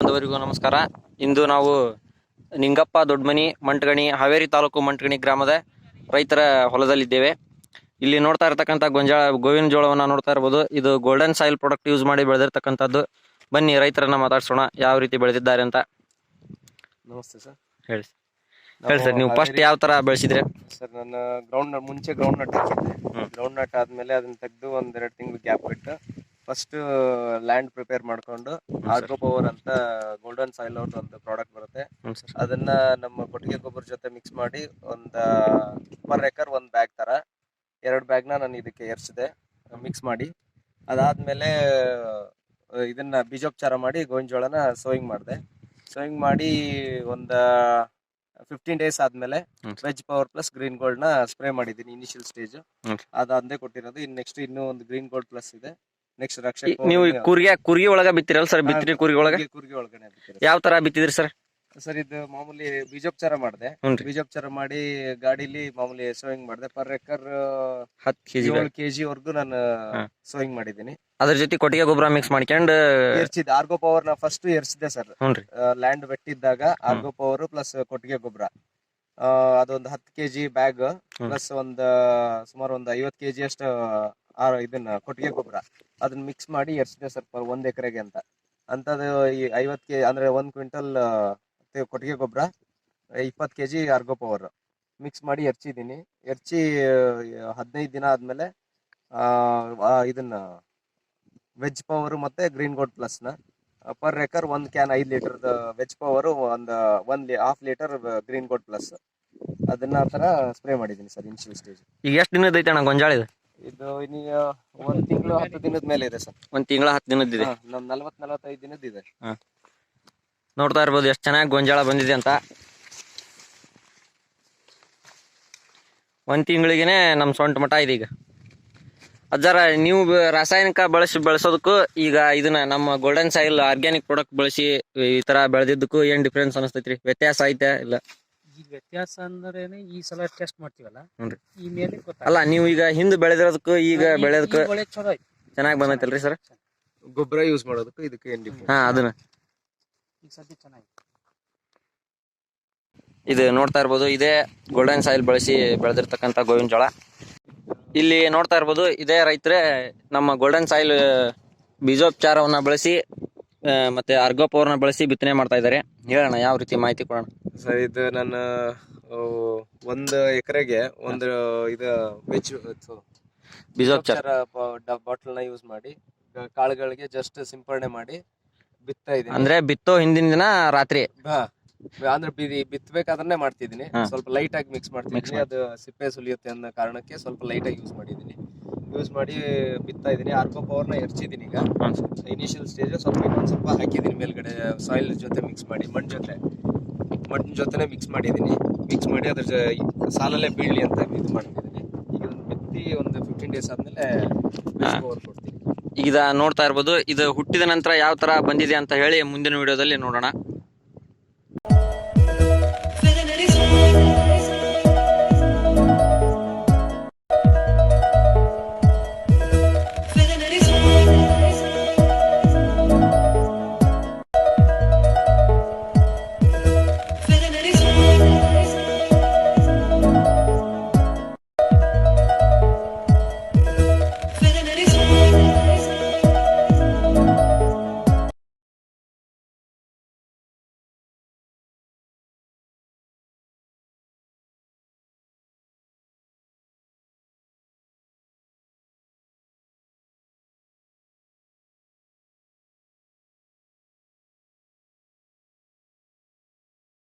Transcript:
ಬಾಂಧವರಿಗೂ ನಮಸ್ಕಾರ. ಇಂದು ನಾವು ನಿಂಗಪ್ಪ ದೊಡ್ಡಮನಿ ಮಂಟಗಣಿ ಹಾವೇರಿ ತಾಲೂಕು ಮಂಟಗಣಿ ಗ್ರಾಮದ ರೈತರ ಹೊಲದಲ್ಲಿದ್ದೇವೆ. ಇಲ್ಲಿ ನೋಡ್ತಾ ಇರತಕ್ಕಂಥ ಗೊಂಜಾಳ ಗೋವಿನ ಜೋಳವನ್ನು ನೋಡ್ತಾ ಇರ್ಬೋದು ಇದು ಗೋಲ್ಡನ್ ಸಾಯಿಲ್ ಪ್ರಾಡಕ್ಟ್ ಯೂಸ್ ಮಾಡಿ ಬೆಳೆದಿರ್ತಕ್ಕಂಥದ್ದು. ಬನ್ನಿ ರೈತರನ್ನ ಮಾತಾಡ್ಸೋಣ ಯಾವ ರೀತಿ ಬೆಳೆದಿದ್ದಾರೆ ಅಂತ. ನಮಸ್ತೆ ಸರ್. ಹೇಳಿ ಹೇಳಿ ಸರ್ ನೀವು ಫಸ್ಟ್ ಯಾವ ತರ ಬೆಳೆಸಿದ್ರೆ? ಸರ್ ನನ್ನ ಗ್ರೌಂಡ್ ಮುಂಚೆ ಗ್ರೌಂಡ್ ನಟ್ ಹಾಕಿದ್ದೆ. ಗ್ರೌಂಡ್ ನಟ್ ಆದ್ಮೇಲೆ ಅದನ್ನ ತೆಗೆದು ಒಂದೆರಡು ತಿಂಗಳು ಗ್ಯಾಪ್ ಬಿಟ್ಟು ಫಸ್ಟ್ ಲ್ಯಾಂಡ್ ಪ್ರಿಪೇರ್ ಮಾಡ್ಕೊಂಡು ಆಗ್ರೋ ಪವರ್ ಅಂತ ಗೋಲ್ಡನ್ ಸಾಯಿಲ್ ಅವ್ರದ್ದು ಒಂದು ಪ್ರಾಡಕ್ಟ್ ಬರುತ್ತೆ. ಹ್ಞೂ ಸರ್. ಅದನ್ನ ನಮ್ಮ ಕೊಟ್ಟಿಗೆ ಗೊಬ್ಬರ ಜೊತೆ ಮಿಕ್ಸ್ ಮಾಡಿ ಒಂದು ಪರ್ ಎಕರ್ ಒಂದ್ ಬ್ಯಾಗ್ ತರ ಎರಡು ಬ್ಯಾಗ್ನ ನಾನು ಇದಕ್ಕೆ ಎರ್ಸಿದೆ ಮಿಕ್ಸ್ ಮಾಡಿ. ಅದಾದ್ಮೇಲೆ ಇದನ್ನ ಬೀಜೋಪಚಾರ ಮಾಡಿ ಗೋವಿನ ಜೋಳನ ಸೋಯಿಂಗ್ ಮಾಡಿದೆ. ಸೋಯಿಂಗ್ ಮಾಡಿ ಒಂದ ಫಿಫ್ಟೀನ್ ಡೇಸ್ ಆದ್ಮೇಲೆ. ವೆಜ್ ಪವರ್ ಪ್ಲಸ್ ಗ್ರೀನ್ ಗೋಲ್ಡ್ನ ಸ್ಪ್ರೇ ಮಾಡಿದ್ದೀನಿ ಇನಿಷಿಯಲ್ ಸ್ಟೇಜ್ ಅದಾದ್ಮೇಲೆ ಅದಂದೇ ಕೊಟ್ಟಿರೋದು. ಇನ್ ನೆಕ್ಸ್ಟ್ ಇನ್ನೂ ಒಂದು ಗ್ರೀನ್ ಗೋಲ್ಡ್ ಪ್ಲಸ್ ಇದೆ. ನೆಕ್ಸ್ಟ್ ರಕ್ಷೆ ನೀವು ಈ ಕುರಿಗೆ ಕುರಿಗೆ ಒಳಗ ಬಿತ್ತಿರಲ್ಲ ಸರ್ ಬಿತ್ತಿರಿ ಕುರಿಗೆ ಒಳಗ? ಕುರ್ಗಿ ಒಳಗಡೆ. ಯಾವ ತರ ಬಿತ್ತಿದ್ರಿ ಸರ್ ಸರ್ ಇದು ಮಾಮೂಲಿ ಬೀಜೋಪಚಾರ ಮಾಡಿದೆ. ಬೀಜೋಪಚಾರ ಮಾಡಿ ಗಾಡಿಲಿ ಮಾಮೂಲಿ ಸೋಯಿಂಗ್ ಮಾಡಿದೆ. ಪರ್ ಎಕರ್ ಹತ್ತು ಕೆಜಿ ಏಳು ಕೆಜಿ ವರ್ಗು ನಾನು ಹಾ. ಸೋಯಿಂಗ್ ಮಾಡಿದ್ದೀನಿ. ಅದ್ರ ಜೊತೆ ಕೊಟ್ಟಿಗೆ ಗೊಬ್ಬರ ಮಿಕ್ಸ್ ಮಾಡ್ಕೊಂಡು ಎರ್ಚಿದ್ದೆ ಆರ್ಗೋ ಪವರ್ ನಾ ಫಸ್ಟ್ ಎರ್ಸಿದೆ ಸರ್ ಲ್ಯಾಂಡ್ ಬೆಟ್ಟಿದ್ದಾಗ ಆರ್ಗೋ ಪವರ್ ಪ್ಲಸ್ ಕೊಟ್ಟಿಗೆ ಗೊಬ್ಬರ. ಅದೊಂದು ಹತ್ತು ಕೆಜಿ ಬ್ಯಾಗ್ ಪ್ಲಸ್ ಒಂದ್ ಸುಮಾರು ಒಂದು ಐವತ್ತು ಕೆಜಿ ಅಷ್ಟು ಆ ಇದನ್ನ ಕೊಟ್ಟಿಗೆ ಗೊಬ್ಬರ. ಅದನ್ನ ಮಿಕ್ಸ್ ಮಾಡಿ ಎರ್ಸಿದೆ ಸರ್ ಒಂದ್ ಎಕರೆಗೆ ಅಂತ. ಅಂತದು ಈ ಐವತ್ ಕೆ, ಅಂದ್ರೆ ಒಂದ್ ಕ್ವಿಂಟಲ್ ಕೊಟ್ಟಿಗೆ ಗೊಬ್ಬರ, ಇಪ್ಪತ್ತು ಕೆಜಿ ಆರ್ಗೋ ಪವರ್ ಮಿಕ್ಸ್ ಮಾಡಿ ಎರ್ಚಿದ್ದೀನಿ. ಎರ್ಚಿ ಹದಿನೈದು ದಿನ ಆದ್ಮೇಲೆ ಇದನ್ನ ವೆಜ್ ಪವರ್ ಮತ್ತೆ ಗ್ರೀನ್ ಗೋಲ್ಡ್ನ. ಪರ್ ಎಕರ್ ಒಂದ್ ಕ್ಯಾನ್ ಐದ್ ಲೀಟರ್ ವೆಜ್ ಪವರ್ ಒಂದ್ ಒಂದ್ half litre green gold plus ಅದನ್ನ ಆತರ ತರ ಸ್ಪ್ರೇ ಮಾಡಿದೀನಿ ಸರ್ ಇನ್ಶಿಯಲ್ ಸ್ಟೇಜ್ ಈಗ ಎಷ್ಟು ದಿನದ ಐತೆ ಅಣ್ಣ ಗೊಂಜಾಳ ಇದು ಇನ್ನೀಗ ಒಂದ್ ತಿಂಗಳು ಹತ್ತು ದಿನದ ಮೇಲೆ ಇದೆ ಸರ್. ಒಂದ್ ತಿಂಗಳ ಹತ್ತು ಇದೆ. ನಮ್ ನಲ್ವತ್ ನಲವತ್ತೈದು ದಿನದ ಇದೆ. ನೋಡ್ತಾ ಇರ್ಬೋದು ಎಷ್ಟು ಚೆನ್ನಾಗಿ ಗೊಂಜಾಳ ಬಂದಿದೆ ಅಂತ. ಒಂದ್ ತಿಂಗಳಿಗೆನೆ ನಮ್ ಸೊಂಟ ಮಠ ಇದೆ ಈಗ. ಅಜ್ಜಾರ ನೀವು ಬ- ರಾಸಾಯನಿಕ ಬಳಸಿ ಬಳಸೋದಕ್ಕೂ ಈಗ ಇದನ್ನ ನಮ್ಮ ಗೋಲ್ಡನ್ ಸಾಯಿಲ್ ಆರ್ಗ್ಯಾನಿಕ್ ಪ್ರಾಡಕ್ಟ್ ಬಳಸಿ ಈ ತರ ಬೆಳೆದಿದ್ದಕ್ಕೂ ಏನ್ ಡಿಫ್ರೆನ್ಸ್ ಅನಿಸ್ತೈತ್ರಿ ವ್ಯತ್ಯಾಸ ಐತೆ ಇಲ್ಲ? ಈಗ ವ್ಯತ್ಯಾಸ ಅಂದ್ರೇನೆ ಈ ಸಲ ಟೆಸ್ಟ್ ಮಾಡ್ತೀವಲ್ಲ. ಈ ಮೇಲೆ. ಅಲ್ಲ ನೀವು ಈಗ ಹಿಂದ್ ಬೆಳೆದಿರೋದಕ್ಕೂ ಈಗ ಬೆಳೆದಕ್ಕೆ ಚಲೋ ಐತಿ ಚೆನ್ನಾಗಿ ಬಂದೈತಲ್ರಿ ಸರ್ ಗೊಬ್ಬರ ಯೂಸ್ ಮಾಡೋದಕ್ಕೆ ಇದಕ್ಕೆ ಏನ್ difference? ಹಾ ಅದನ್ನ ಈಗ ಸದ್ಯ ಚೆನ್ನಾಗಿ ಇದು ನೋಡ್ತಾ ಇರ್ಬೋದು ಇದೇ ಗೋಲ್ಡನ್ ಸಾಯಿಲ್ ಬಳಸಿ ಬೆಳೆದಿರ್ತಕ್ಕಂಥ ಗೋವಿನ ಜೋಳ ಇಲ್ಲಿ ನೋಡ್ತಾ ಇರ್ಬೋದು ಇದೇ ರೈತರೇ ನಮ್ಮ ಗೋಲ್ಡನ್ ಸಾಯಿಲ್ ಬೀಜೋಪಚಾರವನ್ನ ಬಳಸಿ ಮತ್ತೆ ಅರ್ಗೋಪವರ್ನ ಬಳಸಿ ಬಿತ್ತನೆ ಮಾಡ್ತಾ ಇದ್ದಾರೆ. ಹೇಳೋಣ ಯಾವ ರೀತಿ ಮಾಹಿತಿ ಕೊಡೋಣ? ಸರ್ ಇದು ನನ್ನ ಒಂದು ಎಕರೆಗೆ ಒಂದು ಇದು ವೆಜ್ ಬೀಜೋಪಚಾರ ಬಾಟಲ್ನ ಯೂಸ್ ಮಾಡಿ ಕಾಳುಗಳಿಗೆ ಜಸ್ಟ್ ಸಿಂಪರಣೆ ಮಾಡಿ ಬಿತ್ತಾ ಇದೀನಿ ಅಂದ್ರೆ ಬಿತ್ತೋ ಹಿಂದಿನ ದಿನ ರಾತ್ರಿ. ಅಂದ್ರೆ ಬಿತ್ತಬೇಕಾದ್ರೆ ಮಾಡ್ತಿದ್ದೀನಿ. ಸ್ವಲ್ಪ ಲೈಟ್ ಆಗಿ ಮಿಕ್ಸ್ ಮಾಡ್ತೀನಿ ಅದು ಸಿಪ್ಪೆ ಸುಲಿಯುತ್ತೆ ಅನ್ನೋ ಕಾರಣಕ್ಕೆ ಸ್ವಲ್ಪ ಲೈಟ್ ಆಗಿ ಯೂಸ್ ಮಾಡಿದ್ದೀನಿ. ಯೂಸ್ ಮಾಡಿ ಬಿತ್ತಾ ಇದೀನಿ ಆರ್ಕೋ ಪವರ್ನ ಹೆಚ್ಚಿದೀನಿ ಈಗ. ಇನಿಷಿಯಲ್ ಸ್ಟೇಜ್ ಸ್ವಲ್ಪ ಇನ್ನೊಂದ್ ಸ್ವಲ್ಪ ಹಾಕಿದ್ದೀನಿ ಮೇಲ್ಗಡೆ ಸಾಯಿಲ್ ಜೊತೆ ಮಿಕ್ಸ್ ಮಾಡಿ ಮಣ್ಣು ಜೊತೆ. ಮಣ್ಣಿನ ಜೊತೆ ಮಿಕ್ಸ್ ಮಾಡಿದ್ದೀನಿ. ಮಿಕ್ಸ್ ಮಾಡಿ ಅದ್ರ ಜೊ- ಸಾಲಲ್ಲೇ ಬೀಳಲಿ ಅಂತ ಇದು ಮಾಡ್ತಿದ್ದೀನಿ. ಈಗ ಒಂದು ಬಿತ್ತಿ ಒಂದು ಫಿಫ್ಟೀನ್ ಡೇಸ್ ಆದಮೇಲೆ ಕೊಡ್ತೀನಿ ಈಗ ನೋಡ್ತಾ ಇರ್ಬೋದು ಇದು ಹುಟ್ಟಿದ ನಂತರ ಯಾವ ತರ ಬಂದಿದೆ ಅಂತ ಹೇಳಿ ಮುಂದಿನ ವಿಡಿಯೋದಲ್ಲಿ ನೋಡೋಣ.